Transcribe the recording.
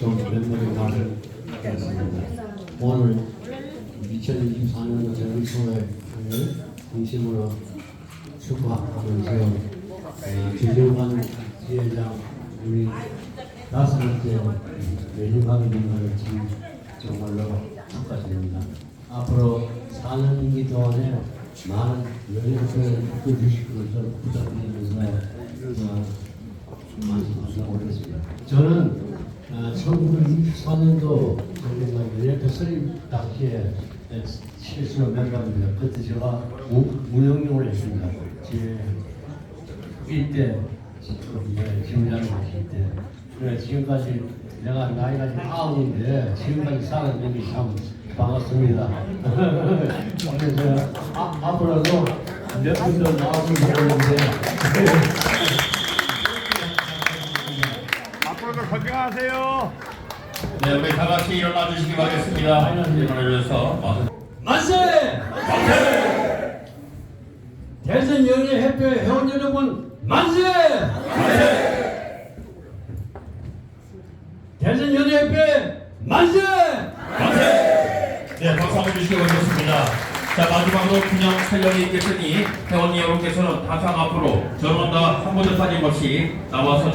좀 면목이 나를 했습니다. 오늘 2024년 정기총회를 중심으로 축하하면서 어, 김정관 지회장 우리 다섯 번째 메뉴방님을 정말로 축하드립니다. 앞으로 4년 임기 동안에 많은 연예인을 이끌어주실 것을 부탁드리면서 어, 말씀하시고 오겠습니다. 저는 어, 1924년도 연예인 서립 당시에 실수로 member입니다. 그때 제가 우- 무용용을 했습니다. 제 1대 김장을 하실 때. 그래 지금까지 내가 나이가 지금 아홉인데 지금까지 게참 반갑습니다. 그래서 아, 앞으로도 몇 분도 나왔으면 좋겠는데 앞으로도 건강하세요. 네, 우리 다 같이 일어나 주시기 바라겠습니다. 일어나 주셔서 만세! 대선 연예 협회 회원 여러분 만세! 대선 연예 협회 만세! 네, 박수 한번 주시기 바라겠습니다. 자, 마지막으로 균형 촬영이 있겠으니 회원 여러분께서는 항상 앞으로 전원다 한 분도 빠짐없이 나와서